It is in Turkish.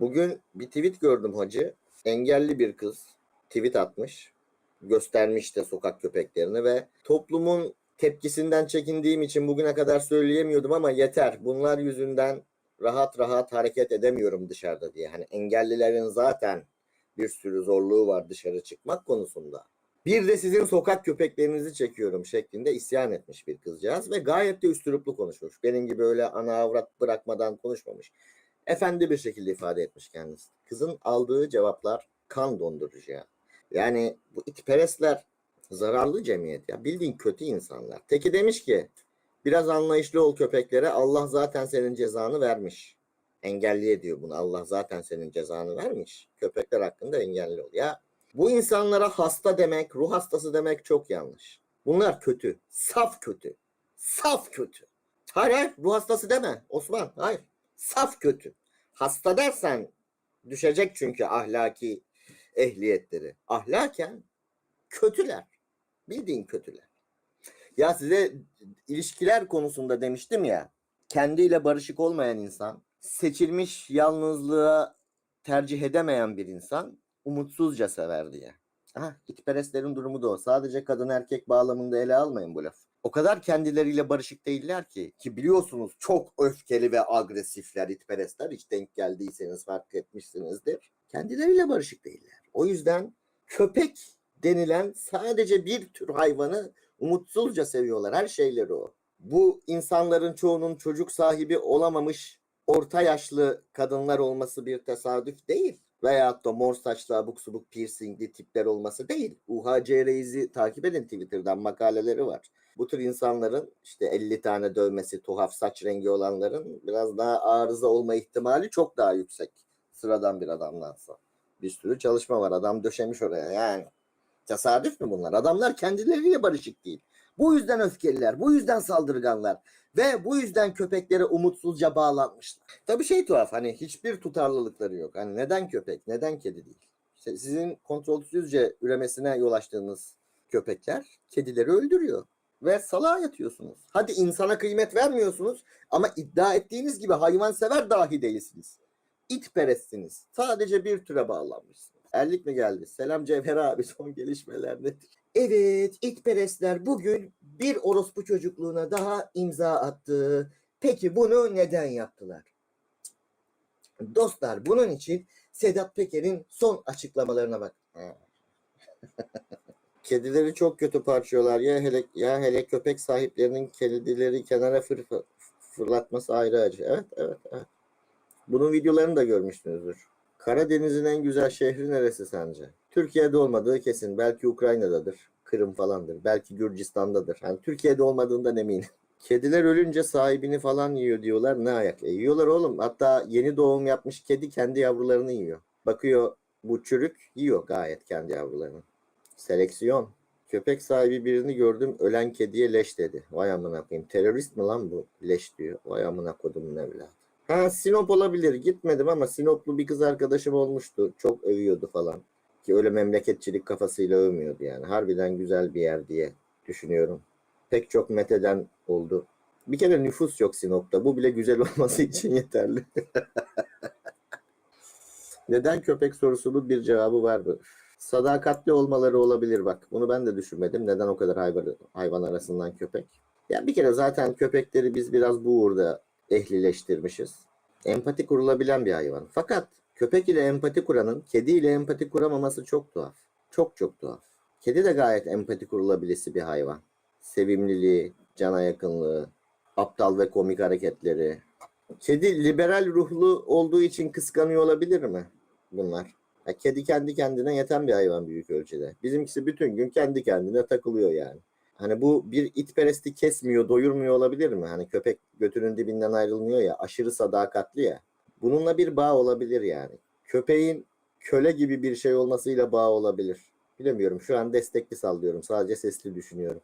Bugün bir tweet gördüm hacı. Engelli bir kız tweet atmış. Göstermiş de sokak köpeklerini ve toplumun tepkisinden çekindiğim için bugüne kadar söyleyemiyordum ama yeter. Bunlar yüzünden rahat rahat hareket edemiyorum dışarıda diye. Hani engellilerin zaten bir sürü zorluğu var dışarı çıkmak konusunda. Bir de sizin sokak köpeklerinizi çekiyorum şeklinde isyan etmiş bir kızcağız ve gayet de üstüruplu konuşmuş. Benim gibi öyle ana avrat bırakmadan konuşmamış. Efendi bir şekilde ifade etmiş kendisi. Kızın aldığı cevaplar kan dondurucu ya. Yani bu itperestler zararlı cemiyet ya. Bildiğin kötü insanlar. Teki demiş ki biraz anlayışlı ol köpeklere Allah zaten senin cezanı vermiş. Engelli diyor bunu. Allah zaten senin cezanı vermiş. Köpekler hakkında engelli ol. Ya bu insanlara hasta demek, ruh hastası demek çok yanlış. Bunlar kötü. Saf kötü. Saf kötü. Hayır hayır ruh hastası deme Osman. Hayır. Saf kötü. Hasta dersen düşecek çünkü ahlaki ehliyetleri. Ahlaken kötüler. Bildiğin kötüler. Ya size ilişkiler konusunda demiştim ya. Kendiyle barışık olmayan insan, seçilmiş yalnızlığa tercih edemeyen bir insan umutsuzca sever diye. Aha, itperestlerin durumu da o. Sadece kadın erkek bağlamında ele almayın bu laf. O kadar kendileriyle barışık değiller ki. Ki biliyorsunuz çok öfkeli ve agresifler itperestler. Hiç denk geldiyseniz fark etmişsinizdir. Kendileriyle barışık değiller. O yüzden köpek denilen sadece bir tür hayvanı umutsuzca seviyorlar. Her şeyleri o. Bu insanların çoğunun çocuk sahibi olamamış orta yaşlı kadınlar olması bir tesadüf değil. Veyahut da mor saçlı abuk subuk piercingli tipler olması değil. UHC Reis'i takip edin Twitter'dan makaleleri var. Bu tür insanların işte 50 tane dövmesi, tuhaf saç rengi olanların biraz daha arıza olma ihtimali çok daha yüksek. Sıradan bir adamdansa. Bir sürü çalışma var. Adam döşemiş oraya yani. Tesadüf mü bunlar? Adamlar kendileriyle barışık değil. Bu yüzden öfkeliler, bu yüzden saldırganlar ve bu yüzden köpeklere umutsuzca bağlanmışlar. Tabii şey tuhaf hani hiçbir tutarlılıkları yok. Hani neden köpek, neden kedi değil? İşte sizin kontrolsüzce üremesine yol açtığınız köpekler kedileri öldürüyor ve salağa yatıyorsunuz. Hadi insana kıymet vermiyorsunuz ama iddia ettiğiniz gibi hayvansever dahi değilsiniz. İtperestsiniz. Sadece bir türe bağlanmışsınız. Erlik mi geldi? Selam Cevher abi son gelişmeler nedir? Evet itperestler bugün bir orospu çocukluğuna daha imza attı. Peki bunu neden yaptılar? Dostlar bunun için Sedat Peker'in son açıklamalarına bak. Kedileri çok kötü parçıyorlar. Ya hele ya hele köpek sahiplerinin kedileri kenara fır- fırlatması ayrı acı. Evet, evet, evet. Bunun videolarını da görmüşsünüzdür. Karadeniz'in en güzel şehri neresi sence? Türkiye'de olmadığı kesin. Belki Ukrayna'dadır. Kırım falandır. Belki Gürcistan'dadır. Hani Türkiye'de olmadığından eminim. Kediler ölünce sahibini falan yiyor diyorlar. Ne ayak? E, yiyorlar oğlum. Hatta yeni doğum yapmış kedi kendi yavrularını yiyor. Bakıyor bu çürük yiyor gayet kendi yavrularını. Seleksiyon. Köpek sahibi birini gördüm ölen kediye leş dedi. Vay amına koyayım. Terörist mi lan bu? Leş diyor. Vay amına kodumun evladı. Ha Sinop olabilir. Gitmedim ama Sinoplu bir kız arkadaşım olmuştu. Çok övüyordu falan. Ki öyle memleketçilik kafasıyla övmüyordu yani. Harbiden güzel bir yer diye düşünüyorum. Pek çok meteden oldu. Bir kere nüfus yok Sinop'ta. Bu bile güzel olması için yeterli. Neden köpek sorusunun bir cevabı var mı? Sadakatli olmaları olabilir bak. Bunu ben de düşünmedim. Neden o kadar hayvan, hayvan arasından köpek? Ya bir kere zaten köpekleri biz biraz bu uğurda ehlileştirmişiz. Empati kurulabilen bir hayvan. Fakat köpek ile empati kuranın kedi ile empati kuramaması çok tuhaf. Çok çok tuhaf. Kedi de gayet empati kurulabilisi bir hayvan. Sevimliliği, cana yakınlığı, aptal ve komik hareketleri. Kedi liberal ruhlu olduğu için kıskanıyor olabilir mi bunlar? Ya kedi kendi kendine yeten bir hayvan büyük ölçüde. Bizimkisi bütün gün kendi kendine takılıyor yani. Hani bu bir itperesti kesmiyor, doyurmuyor olabilir mi? Hani köpek götünün dibinden ayrılmıyor ya, aşırı sadakatli ya. Bununla bir bağ olabilir yani. Köpeğin köle gibi bir şey olmasıyla bağ olabilir. Bilemiyorum. Şu an destekli sallıyorum. Sadece sesli düşünüyorum.